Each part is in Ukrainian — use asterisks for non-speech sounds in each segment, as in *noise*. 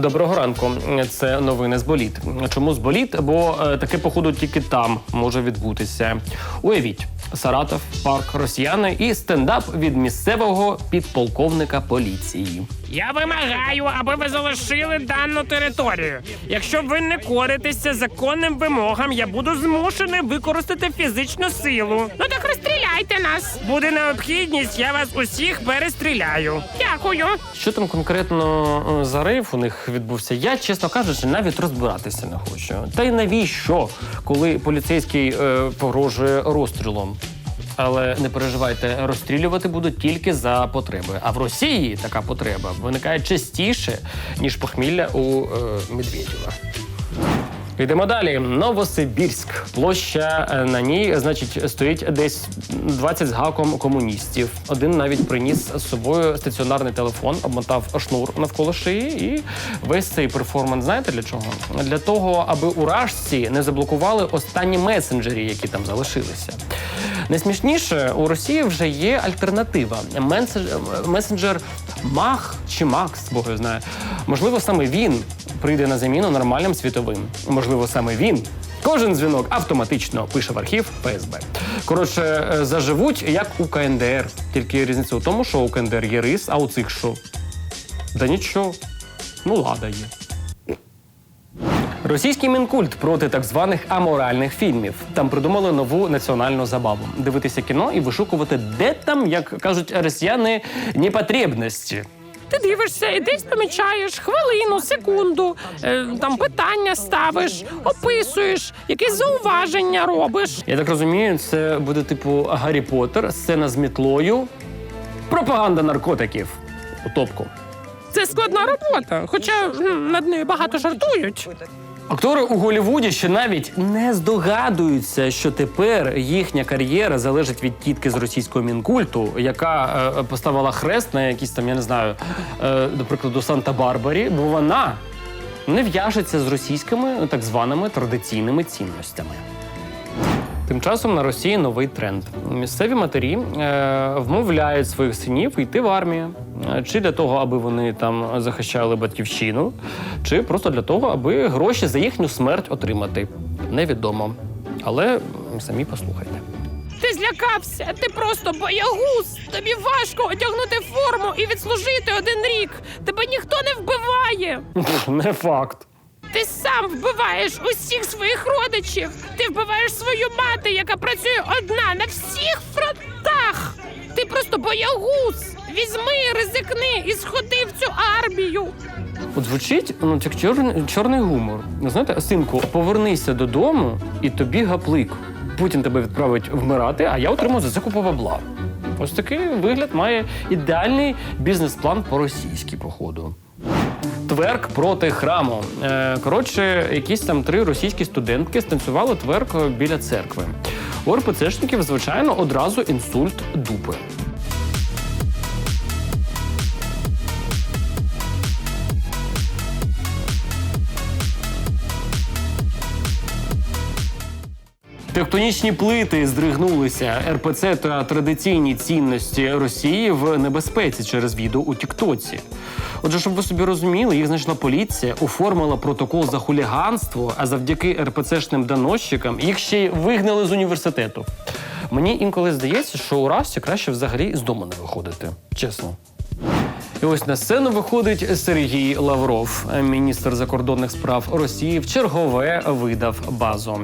Доброго ранку. Це новини з боліт. Чому з боліт? Бо е, таке походу тільки там може відбутися. Уявіть, Саратов, парк росіяни і стендап від місцевого підполковника поліції. Я вимагаю, аби ви залишили дану територію. Якщо ви не коритеся законним вимогам, я буду змушений використати фізичну силу. Ну так розстріляйте нас. Буде необхідність, я вас усіх перестріляю. Дякую. Що там конкретно е, за рейв у них відбувся? Я, чесно кажучи, навіть розбиратися не хочу. Та й навіщо, коли поліцейський е, погрожує розстрілом? Але не переживайте, розстрілювати будуть тільки за потреби. А в Росії така потреба виникає частіше, ніж похмілля у е, Медведєва. Йдемо далі. Новосибірськ. Площа е, на ній, значить, стоїть десь 20 з гаком комуністів. Один навіть приніс з собою стаціонарний телефон, обмотав шнур навколо шиї. І весь цей перформанс, знаєте для чого? Для того, аби уражці не заблокували останні месенджері, які там залишилися. Найсмішніше, у Росії вже є альтернатива. Месенджер Мах чи Макс, Бог його знає. Можливо, саме він прийде на заміну нормальним світовим. Можливо, саме він. Кожен дзвінок автоматично пише в архів ФСБ. Коротше, е, заживуть як у КНДР. Тільки різниця у тому, що у КНДР є рис, а у цих що? Да нічого. Ну, лада є. Російський мінкульт проти так званих аморальних фільмів. Там придумали нову національну забаву: дивитися кіно і вишукувати, де там, як кажуть росіяни, непотребності. Ти дивишся і десь помічаєш хвилину, секунду, е, там питання ставиш, описуєш, якісь зауваження робиш. Я так розумію, це буде типу Гаррі Поттер, сцена з мітлою, пропаганда наркотиків у топку. Це складна робота, хоча над нею багато жартують. Актори у Голлівуді ще навіть не здогадуються, що тепер їхня кар'єра залежить від тітки з російського мінкульту, яка е, поставила хрест на якісь там, я не знаю, е, до прикладу, Санта-Барбарі, бо вона не в'яжеться з російськими так званими традиційними цінностями. Тим часом на Росії новий тренд. Місцеві матері е, вмовляють своїх синів йти в армію, Е, чи для того, аби вони там захищали батьківщину, чи просто для того, аби гроші за їхню смерть отримати. Невідомо. Але самі послухайте. Ти злякався, ти просто боягуз. Тобі важко одягнути форму і відслужити один рік. Тебе ніхто не вбиває. *laughs* Не факт. Сам вбиваєш усіх своїх родичів. Ти вбиваєш свою мати, яка працює одна на всіх фронтах. Ти просто боягуз. Візьми, ризикни і сходи в цю армію. От звучить ну, як чорний, чорний гумор. Знаєте, синку, повернися додому і тобі гаплик. Путін тебе відправить вмирати, а я отримаю за це купу бабла. Ось такий вигляд має ідеальний бізнес-план по-російськи, походу. Тверк проти храму. Е, коротше, якісь там три російські студентки станцювали тверк біля церкви. У РПЦшників, звичайно, одразу інсульт дупи. Тектонічні плити здригнулися. РПЦ та традиційні цінності Росії в небезпеці через відео у Тіктоці. Отже, щоб ви собі розуміли, їх знайшла поліція, оформила протокол за хуліганство, а завдяки РПЦшним доносчикам їх ще й вигнали з університету. Мені інколи здається, що у Расті краще взагалі з дому не виходити. Чесно. І ось на сцену виходить Сергій Лавров, міністр закордонних справ Росії. В чергове видав базу.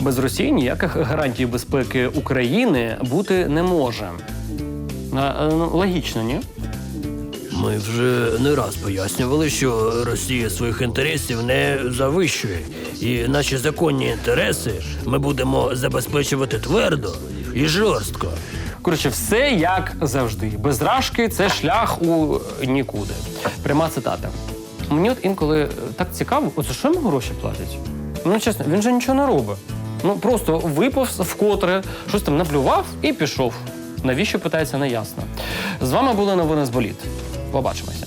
Без Росії ніяких гарантій безпеки України бути не може. Е, ну, логічно, ні? Ми вже не раз пояснювали, що Росія своїх інтересів не завищує, і наші законні інтереси ми будемо забезпечувати твердо і жорстко. Коротше, все як завжди. Без рашки це шлях у нікуди. Пряма цитата. Мені от інколи е, так цікаво, за що йому гроші платять? Ну, чесно, він же нічого не робить. Ну просто виповз вкотре, щось там наплював і пішов. Навіщо питається, не ясно. З вами були новини з боліт. Побачимося.